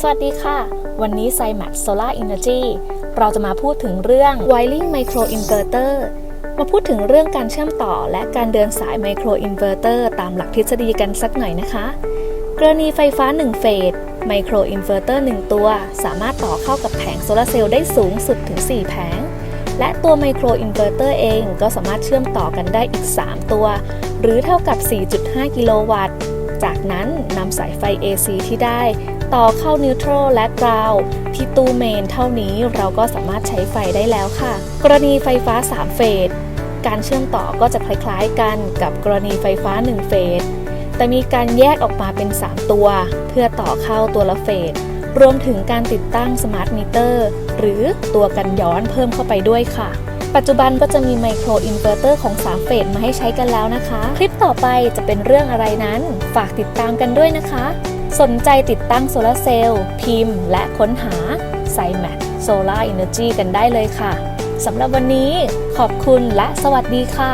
สวัสดีค่ะ วันนี้ s i m a x Solar Energy เราจะมาพูดถึงเรื่อง Wiring Micro Inverter มาพูดถึงเรื่องการเชื่อมต่อและการเดินสาย Micro Inverter ตอร์ตามหลักทฤษฎีกันสักหน่อยนะคะ กรณีไฟฟ้า 1 เฟส Micro Inverter 1ตัว สามารถต่อเข้ากับแผงโซลาเซลล์ได้สูงสุดถึง 4 แผง และตัว Micro Inverter เองก็สามารถเชื่อมต่อกันได้อีก 3 ตัว หรือเท่ากับ 4.5 กิโลวัตต์ จากนั้นนำสายไฟ AC ที่ได้ ต่อเข้านิวทรัลและกราวที่ตู้เมนเท่านี้เราก็สามารถใช้ไฟได้แล้วค่ะ กรณีไฟฟ้า 3 เฟส การเชื่อมต่อก็จะคล้ายๆกันกับกรณีไฟฟ้า 1 เฟส แต่มีการแยกออกมาเป็น 3 ตัว เพื่อต่อเข้าตัวละเฟส รวมถึงการติดตั้งสมาร์ทมิเตอร์หรือตัวกันย้อนเพิ่มเข้าไปด้วยค่ะปัจจุบันก็จะมีไมโครอินเวอร์เตอร์ของ 3 เฟสมาให้ใช้กันแล้วนะคะ คลิปต่อไปจะเป็นเรื่องอะไรนั้น ฝากติดตามกันด้วยนะคะ สนใจติดตั้งโซลาร์เซลล์พิมพ์ และค้นหา s i m a x Solar Energy กันได้เลยค่ะ สำหรับวันนี้ขอบคุณและสวัสดีค่ะ